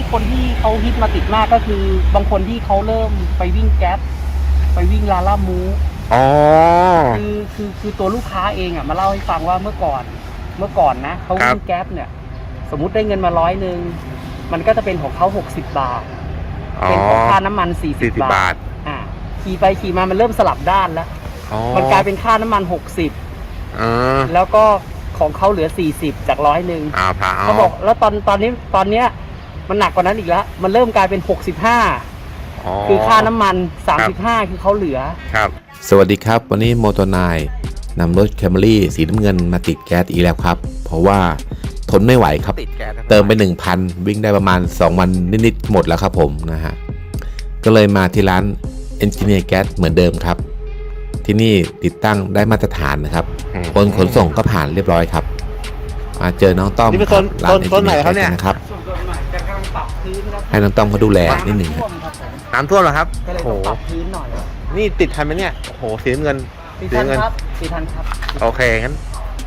ที่คนที่เขาฮิตมาติดมากก็คือบางคนที่เขาเริ่มไปวิ่งแก๊ปไปวิ่งลาล่ามูอ๋อคือคือคือตัวลูกค้าเองอะมาเล่าให้ฟังว่าเมื่อก่อนเมื่อก่อนนะเขาวิ่งแก๊ปเนี่ย สมมุติได้เงินมาร้อยหนึ่งมันก็จะเป็นของเขาหกสิบบาทอ๋อเป็นของค่าน้ำมันสี่สิสี่บสิบบาบาททอ่าขี่ไปขี่มามันเริ่มสลับด้านแล้วอ๋อมันกลายเป็นค่าน้ำมันหกสิบอ๋อแล้วก็ของเขาเหลือสี่สิบจากร้อยหนึ่งอ่าพาเขาบอกแล้วตอนตอนนี้ตอนเนี้ย มันหนักกว่านั้นอีกแล้ว มันเริ่มกลายเป็นหกสิบห้าคือค่าน้ำมัน 35 คือเขาเหลือครับ สวัสดีครับ วันนี้โมโตนายนำรถแคมรี่สีน้ำเงินมาติดแก๊สอีกแล้วครับ เพราะว่าทนไม่ไหวครับติดแก๊สนะครับ เติมไป 1,000 วิ่งได้ประมาณ 2 วันนิดๆหมดแล้วครับผมนะฮะ ก็เลยมาที่ร้าน Engineer Gas เหมือนเดิมครับ ที่นี่ติดตั้งได้มาตรฐานนะครับอืมคนขนส่งก็ผ่านเรียบร้อยครับมาเจอน้องต้อมนี่เป็นครับโซนร้านโซนไหน Engineer ครับเนี่ย Gas นะครับ ปรับพื้นครับให้น้องต้อมเขาดูแลนิดหนึ่งครับท่วมครับผมน้ำท่วมเหรอครับก็เลยโอ้ต้องโหปรับพื้นหน่อยนี่ติดทันไหมเนี่ยโอ้โหสีน้ำเงิน สีทันสีเงินครับสีทันครับ โอเคงั้น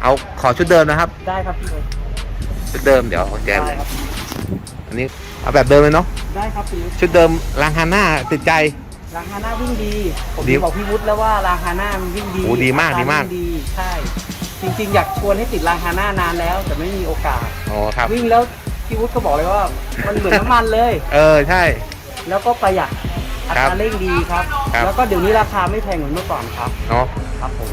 เอาขอชุดเดิมนะครับ ได้ครับพี่เลยชุดเดิมเดี๋ยวแจมได้ครับอันนี้เอาแบบเดิมเลยเนาะได้ครับพี่ชุดเดิมลางฮาน่าติดใจ รางฮาน่าวิ่งดี ผมดีบอกพี่วุฒิแล้วว่ารางฮาน่ามันวิ่งดีโอ้ดีมากรดีมาก วิ่งดีใช่ จริงๆ อยากชวนให้ติดรางฮาน่านานแล้ว แต่ไม่มีโอกาสโอ้ครับ วิ่งแล้ว พี่วุฒิก็บอกเลยว่า มันเหมือนน้ำมันเลย เออใช่ แล้วก็ประหยัดอัครัตบราเร่งดีครับ ครับ แล้วก็เดี๋ยวนี้ราคาไม่แพงเหมือนเมื่อก่อนครับ เนาะครับผม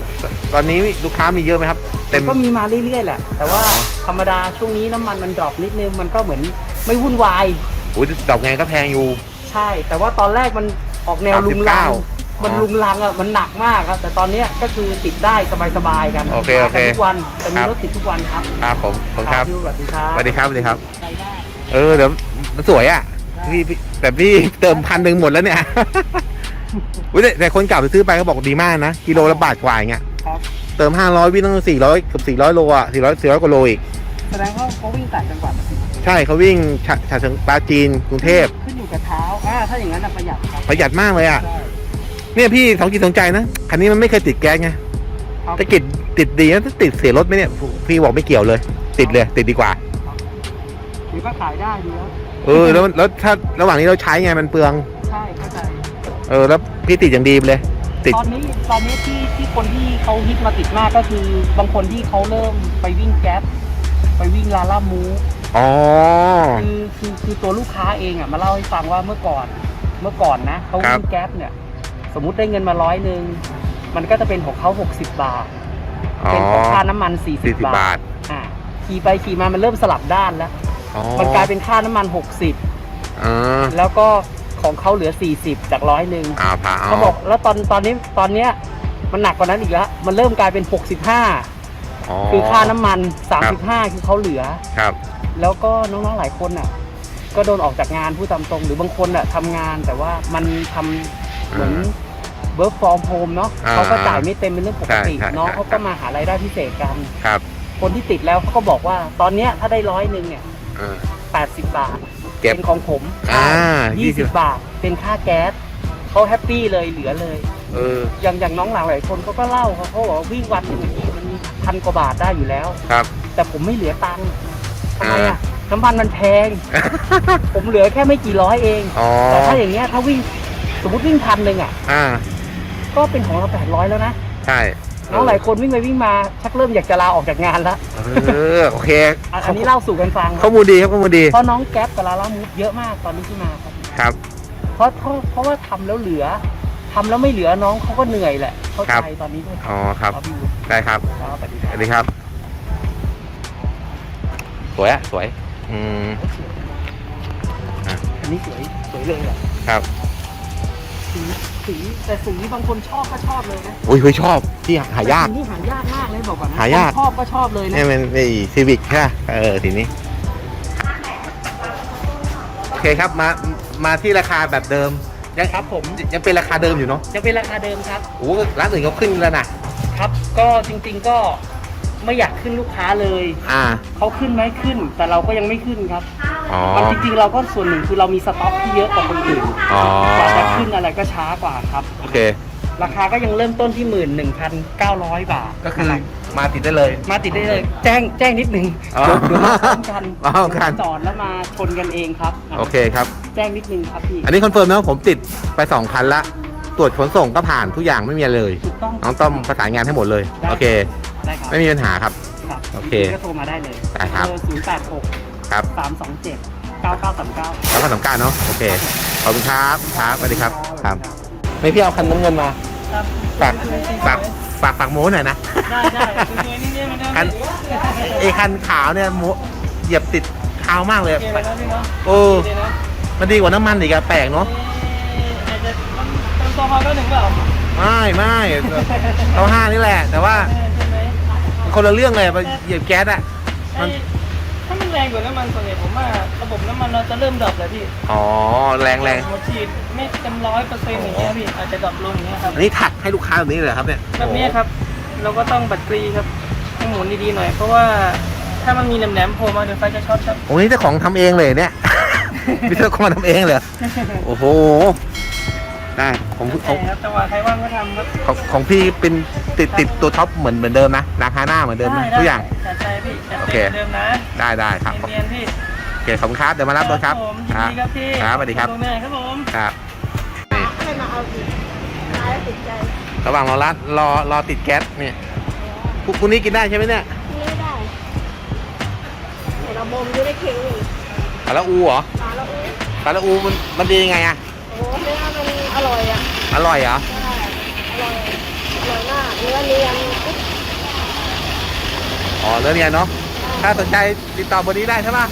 ตอนนี้ลูกค้ามีเยอะไหมครับ เต็ม ก็มีมาเรื่อยๆแหละ แต่ว่าอ๋อ ธรรมดาช่วงนี้น้ำมันมันดรอปนิดนึง มันก็เหมือนไม่วุ่นวาย อุ้ยดอกไงก็แพงอยู่ ใช่ แต่ว่าตอนแรกมันออกแนวลุงลัง39 มันอ๋อลุงลังอะมันหนักมากครับ แต่ตอนเนี้ยก็คือติดได้สบายๆกันโอเคโอเคมากันทุกวันแต่มีครับ รถติดทุกวันครับครับผมขอบคุณครับพี่สวัสดีครับสวัสดีครับสวัสดีครับ ไปได้ เออเดี๋ยวมันสวยอะพี่พี่แต่พี่เติมพันหนึ่งหมดแล้วเนี่ย อุ๊ยแต่แต่คนเก่าไปซื้อไปเขาบอกดีมากนะกิโลละบาทกว่าอย่างเงี้ยครับ เติมห้าร้อยวิ่งตั้งสี่ร้อยเกือบสี่ร้อยโลอะสี่ร้อยสี่ร้อยกว่าโลอีก แสดงว่าเขาวิ่งต่างจังหวัดสิใช่เขาวิ่งฉะฉะเชิงปราจีนกรุงเทพขึ้นอยู่กับเท้าอ่าถ้าอย่างนั้นน่ะประหยัดครับประหยัดมากเลยอะใช่ เนี่ยพี่สองจิตสองใจนะคันนี้มันไม่เคยติดแก๊สไงครับ ถ้าติดติดดีนะถ้าติดเสียรถไหมเนี่ยพี่บอกไม่เกี่ยวเลย ติดเลย ติดดีกว่า หรือก็ขายได้ดีแล้วเออแล้วแล้วถ้าระหว่างนี้เราใช้ไงมันเปลือง ใช่เข้าใจ เออแล้วพี่ติดอย่างดีไปเลย ติด ตอนนี้ตอนนี้ที่ที่คนที่เขาฮิตมาติดมากก็คือบางคนที่เขาเริ่มไปวิ่งแก๊ปไปวิ่งลาล่ามูอ๋อ คือคือคือตัวลูกค้าเองอะมาเล่าให้ฟังว่าเมื่อก่อนเมื่อก่อนนะเขาครัวิ่บงแก๊ปเนี่ย สมมุติได้เงินมาร้อยหนึ่งมันก็จะเป็นของเขาหกสิบบาทอ๋อเป็นของค่าน้ำมันสี่สี่สิสิบบาทอ่าขี่ไปขี่มามันเริ่มสลับด้านแล้วอ๋อมันกลายเป็นค่าน้ำมันหกสิบอ่าแล้วก็ของเขาเหลือสี่สิบจากร้อยหนึ่งอ่าพาเขาบอกแล้วตอนตอนนี้ตอนเนี้ยมันหนักกว่านั้นอีกแล้วมันเริ่มกลายเป็น 65 คือค่าน้ำมัน 35 คือเขาเหลือครับ แล้วก็น้องๆหลายคนอะ ก็โดนออกจากงานผู้ตามตรง หรือบางคนอะทำงานแต่ว่ามันทำ เหมือน work from home เนาะอ่าเขาก็จ่ายไม่เต็มเป็นเรื่องปกติใช่ใช่น้องใช่เขาก็มาหารายได้พิเศษกัน ครับ คนที่ติดแล้วเขาก็บอกว่า ตอนเนี้ยถ้าได้ร้อยหนึ่งเนี่ยอ่า80บาทเก็บเป็นของผมอ่ายี่20สิบบาทเป็นค่าแก๊สเขาแฮปปี้เลยเหลือเลย เอออย่างอย่างน้องหลายหลายคนเขาก็เล่าเขาเขาบอกว่าวิ่งวันหนึ่งทีมันพันกว่าบาทได้อยู่แล้ว ครับ แต่ผมไม่เหลือตังค์ทำไมอ่า อะน้ำมันมันแพง ผมเหลือแค่ไม่กี่ร้อยเอง อ๋อแต่ถ้าอย่างเงี้ยถ้าวิ่ง สมมติวิ่งพันหนึ่งอะ อ่า ก็เป็นของเราแปดร้อยแล้วนะใช่น้องหลายคนวิ่งไปวิ่งมาชักเริ่มอยากจะลาออกจากงานแล้วเออโอเคอันอันนี้เล่าสู่กันฟังข้อมูลดีครับข้อมูลดีเพราะน้องแก๊ปกับลาล่ามูฟเยอะมากตอนนี้ที่มาครับครับเพราะเพราะเพราะว่าทำแล้วเหลือทำแล้วไม่เหลือน้องเขาก็เหนื่อยแหละเข้าครัใจบตอนนี้ด้วยอ๋อครับครับพี่วุฒิได้ครับครับสวัสดีคสรับวัสดีครับ สวยอะสวย อืมอันนี้สวยสวยเลยอะครับ สีสีแต่สีบางคนชอบก็ชอบเลยนะอุ้ยเฮ้ยชอบที่หายาก แต่สีนี่หายากมากเลยบอกก่อนนะหายาก คนชอบก็ชอบเลยนะนี่มันไอ้ซีวิกใช่ไหมเออทีนี้ โอเคครับมามาที่ราคาแบบเดิม ยังครับผมยังเป็นราคาเดิมอยู่เนาะยังเป็นราคาเดิมครับ โอ้ร้านอื่นเขาขึ้นแล้วนะครับ ก็จริงๆก็ไม่อยากขึ้นลูกค้าเลยอ่า เขาขึ้นไหมขึ้น แต่เราก็ยังไม่ขึ้นครับ อ๋อ มันจริงๆเราก็ส่วนหนึ่งคือเรามีสต็อกที่เยอะกว่าคนอื่นอ๋อ กว่าจะขึ้นอะไรก็ช้ากว่าครับ โอเค ราคาก็ยังเริ่มต้นที่หมื่นหนึ่งพันเก้าร้อยบาทก็คือนะครับมาติดได้เลย มาติดได้เลย แจ้งแจ้งนิดนึงอ๋อเดี๋ยวเดี๋ยวมาพร้อมกันมาพร้อมกันจอดแล้วมาชนกันเองครับโอเคครับ แจ้งนิดนึงครับพี่ อันนี้คอนเฟิร์มนะว่าผมติดไปสองคันละ ตรวจขนส่งก็ผ่านทุกอย่างไม่มีอะไรเลยถูกต้องน้องต้อมประสานงานให้หมดเลย ได้ โอเค ได้ครับไม่มีปัญหาครับครับโอเคก็โทรมาได้เลยได้ครับศูนย์แปดหก ครับสามสองเจ็ดเก้าเก้าสามเก้าแล้วก็สำคัญเนาะโอเคขอบคุณครับครับสวัสดีครับครับไม่พี่เอาคันน้ำเงินมาครับฝากฝากฝากฝากโม้หน่อยนะได้ได้คุยๆนิดๆมันได้คันไอ้คันขาวเนี่ยโม้เหยียบติดขาวมากเลยโอเคเลยนะพี่เนาะโอ้ดีเลยนะมันดีกว่าน้ำมันอีกอะแปลกเนาะอาจจะมันเติมตัวมาก็หนึ่งเปล่าไม่ไม่เอาห้านี่แหละ แต่ว่าใช่ไหมคนละเรื่องเลยไปเหยียบแก๊สอะ มัน ไอ้ถ้ามัน แรงกว่าน้ำมันส่วนใหญ่ผมว่าระบบน้ำมันเราจะเริ่มดรอปเลยพี่อ๋อแรงแรงหัวฉีดไม่เต็มร้อยเปอร์เซ็นต์อย่างเงี้ยพี่อาจจะดรอปลงอย่างเงี้ยครับอันนี้ถักให้ลูกค้าแบบนี้เลยเหรอครับเนี่ยแบบนี้ครับ เราก็ต้องบัดกรีครับให้หมุนดีๆหน่อย เพราะว่าถ้ามันมีแหลมๆโผล่มาเดี๋ยวไฟจะช็อตครับโอ้นี่เจ้าของทำเองเลยเนี่ยมีเจ้าของทำเองเลยเหรอโอ้โหได้ของของใช่ครับจังหวะใครว่างก็ทำครับของของพี่เป็นติดติดตัวท็อปเหมือนเหมือนเดิมนะราคาหน้าเหมือนเดิมนะได้ทุกอย่างจั ดใจพี่จัดโอใจเคเหมือนเดิมนะได้ได้ครับเรียนๆพี่โอเคขอบคุณครับเดี๋ยวมารับรถครับผมยินดีครับพี่ครับสวัสดีครับขอณแม่ครับผม ครับนี่ให้มาเอาอีกตายแล้วติดใจระหว่างรอรัดรอรอติดแก๊สเนี่ยพวกคุณนี้กินได้ใช่ไหมเนี่ยนี่ไม่ได้เดี๋ยวเราบ่มอยู่ในเข่งนี่สาระอูเหรอปลาแล้วอุ้ยสาระอูมันมันดียังไงอะโอ้เนื้อมันอร่อยอะอร่อยเหรอ ใช่อร่อย อร่อยมาก เนื้อเนียนอุ๊ยอ๋อ เนื้อเนี่ยเนาะถ้าสนใจติดต่อเบอร์นี้ได้ใช่ปะ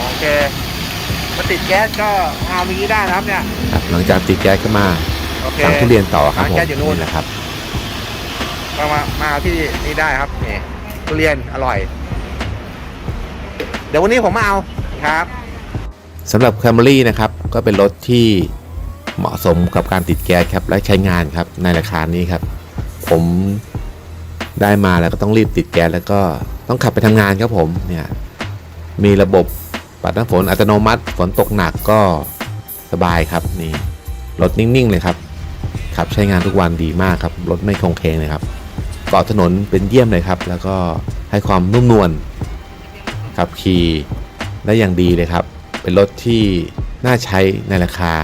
โอเคมาติดแก๊สก็เอาอย่างนี้ได้นะครับเนี่ยครับหลังจากติดแก๊สก็มาโอเคสั่งทุเรียนต่อครับผมร้านแก๊สอยู่นู่นนี่แหละครับมามามาเอาที่นี่ได้ครับนี่ทุเรียนอร่อย เดี๋ยววันนี้ผมมาเอาครับสำหรับ Camry นะครับก็เป็นรถที่เหมาะสมกับการติดแก๊สครับและใช้งานครับในราคานี้ครับ ผม ได้มาแล้วก็ต้องรีบติดแก๊สแล้วก็ต้องขับไปทำงานครับผมเนี่ยมีระบบปัดน้ำฝนอัตโนมัติฝนตกหนักก็สบายครับนี่รถนิ่งๆเลยครับขับใช้งานทุกวันดีมากครับรถไม่คงเคงเลยครับเกาะถนนเป็นเยี่ยมเลยครับ แล้วก็ให้ความนุ่มนวลขับขี่ได้อย่างดีเลยครับ เป็นรถที่น่าใช้ในราคา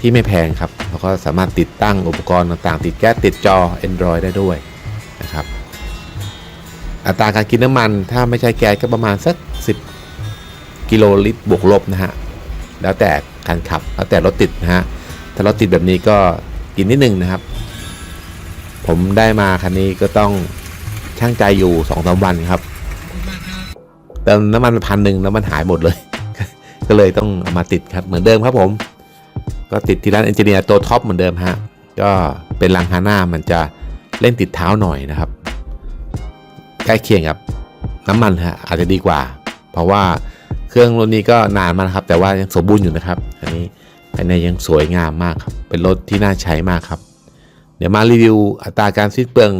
ที่ไม่แพงครับแล้วก็สามารถติดตั้งอุปกรณ์ต่างๆ ติดแก๊สติดจอ Android ได้ด้วย อัตราการกินน้ำมัน ถ้าไม่ใช้แก๊สก็ประมาณสัก 10 กิโลลิตรบวกลบนะฮะ แล้วแต่การขับ แล้วแต่รถติดนะฮะ ถ้ารถติดแบบนี้ก็กินนิดนึงนะครับ ผมได้มาคันนี้ก็ต้องช่างใจอยู่2อสวันครับเติมน้ำมันไปพันหนึ่งแล้วมันหายหมดเลย ก็เลยต้องเอามาติดครับเหมือนเดิมครับผม ก็ติดที่ร้านเอนจิเนียร์ตัวท็อปเหมือนเดิมฮะ ก็เป็นลังฮาน่ามันจะเล่นติดเท้าหน่อยนะครับ ใกล้เคียงกับน้ำมันฮะอาจจะดีกว่า เพราะว่าเครื่องรุ่นนี้ก็นานมานะครับ แต่ว่ายังสมบูรณ์อยู่นะครับ อันนี้ภายในยังสวยงามมากครับ เป็นรถที่น่าใช้มากครับ เดี๋ยวมารีวิวอัตราการสิ้นเปลือง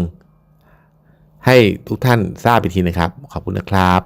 ให้ทุกท่านทราบอีกทีนะครับ ขอบคุณนะครับ